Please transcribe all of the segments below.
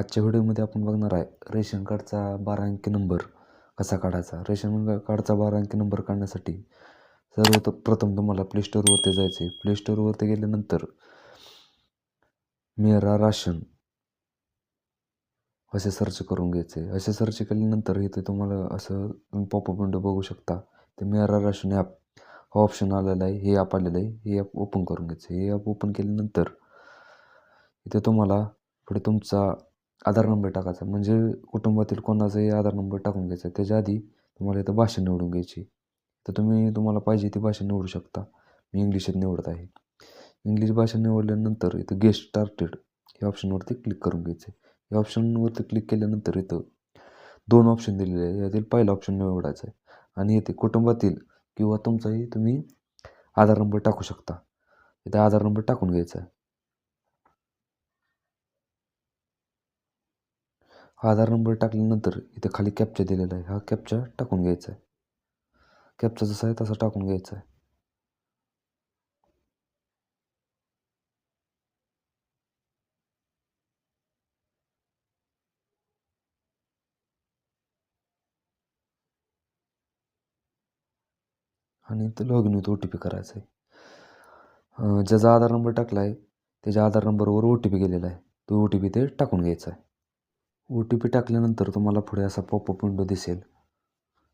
आजच्या व्हिडिओमध्ये आपण बघणार आहे रेशन कार्डचा बारा अंकी नंबर कसा काढायचा? रेशन कार्डचा बारा अंकी नंबर काढण्यासाठी सर्व प्रथम तुम्हाला प्ले स्टोअरवरती जायचे प्ले स्टोअरवरती गेल्यानंतर मेरा राशन असे सर्च करून घ्यायचे असे सर्च केल्यानंतर इथे तुम्हाला असं पॉपअप विंडो बघू शकता. ते मेरा राशन ॲप हा ऑप्शन आलेला आहे. हे ॲप आलेलं आहे. हे ॲप ओपन करून घ्यायचं हे ॲप ओपन केल्यानंतर इथे तुम्हाला पुढे तुमचा आधार नंबर टाकायचा. म्हणजे कुटुंबातील कोणाचाही आधार नंबर टाकून घ्यायचा. त्याच्या आधी तुम्हाला इथं भाषा निवडून घ्यायची. तर तुम्ही तुम्हाला पाहिजे ती भाषा निवडू शकता. मी इंग्लिशच निवडत आहे. इंग्लिश भाषा निवडल्यानंतर इथं गेस्ट स्टार्टेड या ऑप्शनवरती क्लिक करून घ्यायचे. या ऑप्शनवरती क्लिक केल्यानंतर इथं दोन ऑप्शन दिलेले आहे यातील पहिला ऑप्शन निवडायचा आहे. आणि इथे कुटुंबातील किंवा तुमचाही तुम्ही आधार नंबर टाकू शकता. इथे आधार नंबर टाकून घ्यायचा आहे. हा आधार नंबर टाकल्यानंतर इथे खाली कॅपचा दिलेला आहे. हा कॅपचा टाकून घ्यायचा आहे. कॅपचा जसा आहे तसा टाकून घ्यायचा आहे. आणि इथं log in with O T P करायचं आहे. ज्याचा आधार नंबर टाकला आहे त्याच्या आधार नंबरवर ओ टी पी गेलेला आहे. तो ओ टी पी ते टाकून घ्यायचा आहे. ओ टी पी टाकल्यानंतर तुम्हाला पुढे असा पॉपअप विंडो दिसेल.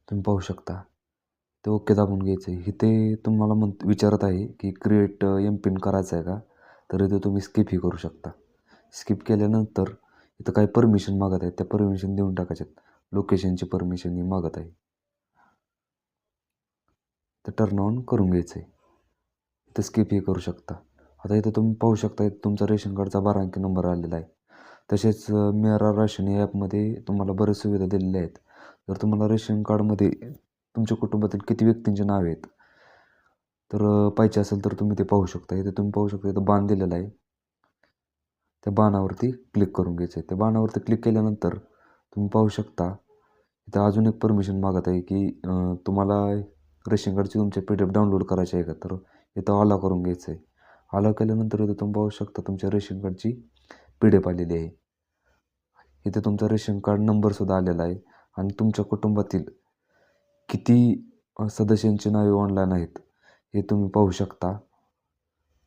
तुम्ही पाहू शकता. ते ओके दाबून घ्यायचं आहे. इथे तुम्हाला म्हण विचारत आहे की क्रिएट एम पिन करायचं आहे का? तर इथे तुम्ही स्किपही करू शकता. स्किप केल्यानंतर इथं काही परमिशन मागत आहे त्या परमिशन देऊन टाकायच्यात. लोकेशनची परमिशन ही मागत आहे. तर टर्न ऑन करून घ्यायचं आहे इथं स्किपही करू शकता. आता इथं तुम्ही पाहू शकता तुमचा रेशन कार्डचा बारा अंकी नंबर आलेला आहे. तसेच मेरा राशन या ॲपमध्ये तुम्हाला बऱ्याच सुविधा दिलेल्या आहेत. जर तुम्हाला रेशन कार्डमध्ये तुमच्या कुटुंबातील किती व्यक्तींचे नाव आहेत तर पाहिजे असेल तर तुम्ही ते पाहू शकता. इथे तुम्ही पाहू शकता इथं बाण दिलेला आहे. त्या बाणावरती क्लिक करून घ्यायचं आहे. त्या बाणावरती क्लिक केल्यानंतर तुम्ही पाहू शकता इथं अजून एक परमिशन मागत आहे की तुम्हाला रेशन कार्डची तुमचे पी डी एफ डाउनलोड करायची आहे का? तर इथं आला करून घ्यायचं आहे. आला केल्यानंतर इथं तुम्ही पाहू शकता तुमच्या रेशन कार्डची पी डी आलेली आहे. इथे तुमचा रेशन कार्ड नंबरसुद्धा आलेला आहे. आणि तुमच्या कुटुंबातील किती सदस्यांची नावे ऑनलाईन आहेत हे तुम्ही पाहू शकता.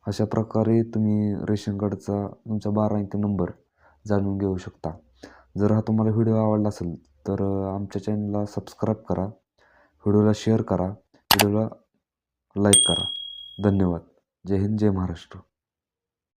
अशा प्रकारे तुम्ही रेशन कार्डचा तुमचा बारा अंकी नंबर जाणून घेऊ शकता. जर हा तुम्हाला व्हिडिओ आवडला असेल तर आमच्या चॅनलला सबस्क्राईब करा. व्हिडिओला शेअर करा. व्हिडिओला लाईक करा. धन्यवाद. जय हिंद जय महाराष्ट्र.